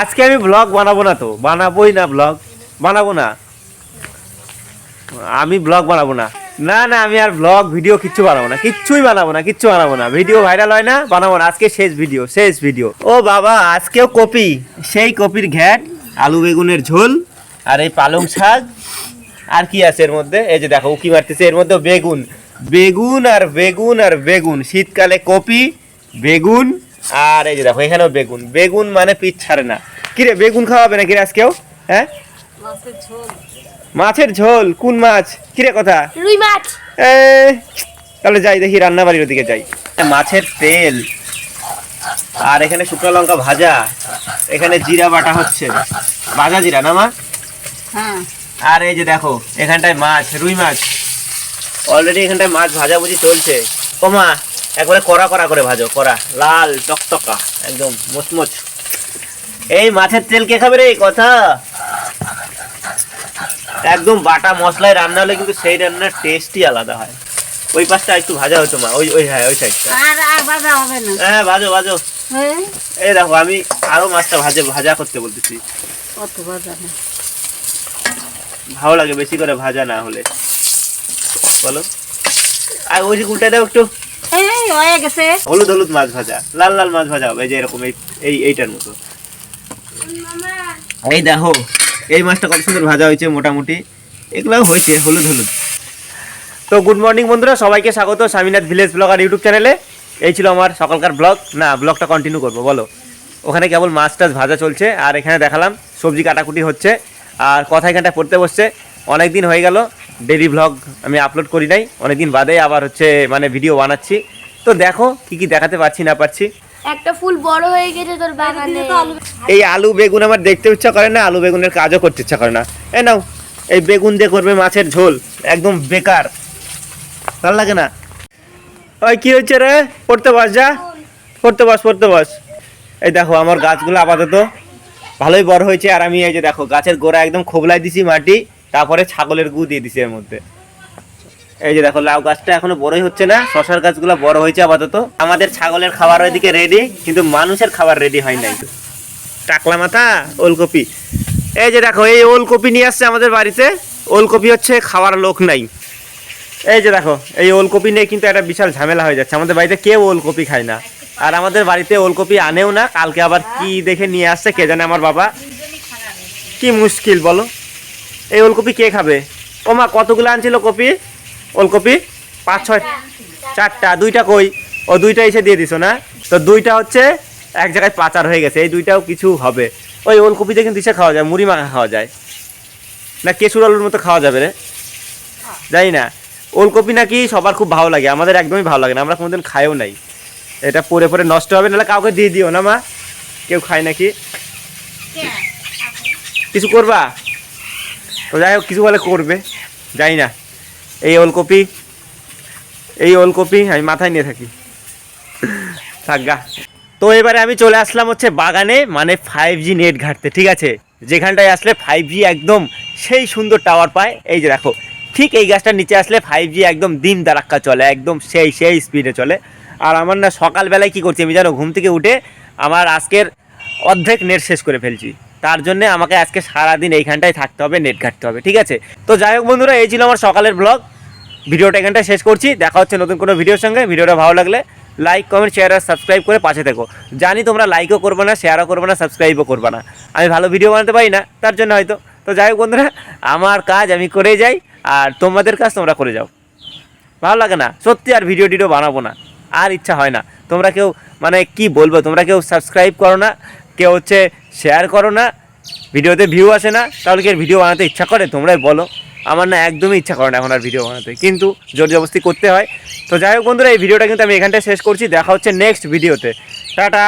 আজকে আমি ব্লগ বানাবো না তো। বানাবোই না ব্লগ বানাবো না। আমি ব্লগ বানাবো না। না না, আমি আর ব্লগ ভিডিও কিচ্ছু বানাবো না। কিচ্ছুই বানাবো না, কিচ্ছু বানাবো না। ভিডিও ভাইরাল হয় না, বানাবো না। আজকে শেষ ভিডিও শেষ ভিডিও ও বাবা, আজকেও কপি। সেই কপির ঘ্যাট, আলু বেগুনের ঝোল, আর এই পালং শাক। আর কি আছে এর মধ্যে? এই যে দেখো, উকি মারতেছে। এর মধ্যে বেগুন। বেগুন আর বেগুন আর বেগুন। শীতকালে কপি, বেগুন আর এই যে দেখো এখানেও বেগুন। বেগুন মানে পিঠ ছাড়ে না। কিরে বেগুন খাওয়াবে না কিরে আজকেও? হ্যাঁ? মাছের ঝোল। কোন মাছ? কিরে কথা? রুই মাছ। তাহলে যাই দেখি রান্না বাড়ির ওদিকে যাই। মাছের তেল। আর এখানে শুকনো লঙ্কা ভাজা। এখানে জিরা বাটা হচ্ছে। ভাজা জিরা না মা? হ্যাঁ। আর এই যে দেখো এখানটায় মাছ রুই মাছ। অলরেডি এখানটায় মাছ ভাজা বুঝি চলছে কমা একবারে কড়া কড়া করে ভাজো কড়া লাল টকটকা একদম মোচমোচ। এই মাছের তেল কে খাবে রে কথা? একদম বাটা মশলায় রান্না হলে কিন্তু সেই রান্নার টেস্টই আলাদা হয়। ওই পাশটা একটু ভাজা হতো মা ওই ওই হ্যাঁ ওই সাইডটা আর আর বাজা হবে না। হ্যাঁ ভাজো ভাজো। হ্যাঁ? এই দেখো আমি আরও মাছটা ভাজে ভাজা করতে বলতেছি। ভালো লাগে বেশি করে ভাজা না হলে। বলো। আর ওই যে উল্টে দাও একটু। হয়ে গেছে। হলুদ হলুদ মাছ ভাজা লাল লাল মাছ ভাজা হবে যে এরকম এই এই এইটার মতো। এই দেখো এই মাছটা কত সুন্দর ভাজা হয়েছে মোটামুটি। এগুলোও হয়েছে হলুদ হলুদ। তো গুড মর্নিং বন্ধুরা সবাইকে স্বাগত স্বামীনাথ ভিলেজ ব্লগ আর ইউটিউব চ্যানেলে এই ছিল আমার সকালকার ব্লগ না ব্লগটা কন্টিনিউ করব বলো। ওখানে কেবল মাছ টাছ ভাজা চলছে আর এখানে দেখালাম সবজি কাটাকুটি হচ্ছে আর কথা এখানটা পড়তে বসছে। অনেক দিন হয়ে গেল ডেলি ব্লগ আমি আপলোড করি নাই। অনেক দিন বাদে আবার হচ্ছে মানে ভিডিও বানাচ্ছি। তো দেখো কি কি দেখাতে পারছি না পারছি। একটা ফুল বড় হয়ে গেছে তোর বাগানে। এই আলু বেগুন আমার দেখতে ইচ্ছা করে না আলু বেগুনের কাজও করতে ইচ্ছা করে না। এ নাও এই বেগুন দিয়ে করবে মাছের ঝোল একদম বেকার। ভালো লাগে না? ওই কি হচ্ছে রে? পড়তে বস যা। পড়তে বস পড়তে বস। এই দেখো আমার গাছগুলো আপাতত ভালোই বড় হয়েছে। আর আমি এই যে দেখো গাছের গোড়া একদম খোবলাই দিছি মাটি তারপরে ছাগলের গু দিয়ে দিছি এর মধ্যে। এই যে দেখো, লাউ গাছটা এখনও বড়ই হচ্ছে না, শশার গাছগুলো বড় হয়েছে আপাতত। আমাদের ছাগলের খাবার ওইদিকে রেডি কিন্তু মানুষের খাবার রেডি হয় নাই। টাকলা মাথা, ওলকপি। এই যে দেখো, এই ওলকপি নিয়ে আসছে আমাদের বাড়িতে। ওলকপি হচ্ছে খাওয়ার লোক নাই। এই যে দেখো, এই ওলকপি নিয়ে কিন্তু একটা বিশাল ঝামেলা হয়ে যাচ্ছে। আমাদের বাড়িতে কেউ ওলকপি খায় না। আর আমাদের বাড়িতে ওলকপি আনেও না। কালকে আবার কি দেখে নিয়ে আসছে কে জানে আমার বাবা। কি মুশকিল বলো। এই ওলকপি কে খাবে? ও মা কতগুলো আনছিল কপি? ওলকপি? পাঁচ ছয় চারটা দুইটা কই? ও দুইটা এসে দিয়ে দিছো না? তো দুইটা হচ্ছে এক জায়গায় পাচার হয়ে গেছে এই দুইটাও কিছু হবে। ওই ওলকপিতে কিন্তু ইসে খাওয়া যায় মুড়ি মাখা খাওয়া যায়। না কেশুর আলুর মতো খাওয়া যাবে রে। জানি না। ওলকপি নাকি সবার খুব ভালো লাগে আমাদের একদমই ভালো লাগে না আমরা কোনোদিন খাইও নাই। এটা পরে পরে নষ্ট হবে নাহলে কাউকে দিয়ে দিও না মা। কেউ খায় নাকি? কিছু করবা? তো যাই হোক কিছু বলে করবে। জানি না। এই ওলকপি এই ওলকপি আমি মাথায় নিয়ে থাকি। থাকগা তো এবারে আমি চলে আসলাম হচ্ছে বাগানে মানে ফাইভ জি নেট ঘাটতে, ঠিক আছে? যেখানটায় আসলে ফাইভ জি একদম সেই সুন্দর টাওয়ার পায়। এই যে দেখো, ঠিক এই গাছটার নিচে আসলে ফাইভ জি একদম দিন দারাক্কা চলে, একদম সেই সেই স্পিডে চলে। আর আমার না সকালবেলায় কি করছি আমি জানো, ঘুম থেকে উঠে আমার আজকের অর্ধেক নেট শেষ করে ফেলছি। তার জন্য আমাকে আজকে সারাদিন এইখানটায় থাকতে হবে নেট ঘাটতে হবে, ঠিক আছে? তো যাই হোক বন্ধুরা, এই ছিল আমার সকালের ব্লগ ভিডিওটা এখানটায় শেষ করছি। দেখা হচ্ছে নতুন কোনো ভিডিওর সঙ্গে। ভিডিওটা ভালো লাগলে লাইক কমেন্ট শেয়ার আর সাবস্ক্রাইব করে পাশে থেকো। জানি তোমরা লাইকও করবে না শেয়ারও করবে না সাবস্ক্রাইবও করবে না। আমি ভালো ভিডিও বানাতে পারি না, তার জন্য হয়তো। তো যাই হোক বন্ধুরা, আমার কাজ আমি করে যাই, আর তোমাদের কাজ তোমরা করে যাও। ভালো লাগে না? সত্যি আর ভিডিও টিডিও বানাবো না। আর ইচ্ছা হয় না। তোমরা কেউ মানে কি বলব, তোমরা কেউ সাবস্ক্রাইব করো না, কেউ হচ্ছে শেয়ার করো না ভিডিওতে ভিউ আসে না, তাহলে কি ভিডিও বানাতে ইচ্ছা করে? তোমরাই বলো। আমার না একদমই ইচ্ছা করে না এখন আর ভিডিও বানাতে। কিন্তু জোর জবস্তি করতে হয়। তো যাই হোক বন্ধুরা, এই ভিডিওটা কিন্তু আমি এখানটায় শেষ করছি। দেখা হচ্ছে নেক্সট ভিডিওতে টাটা!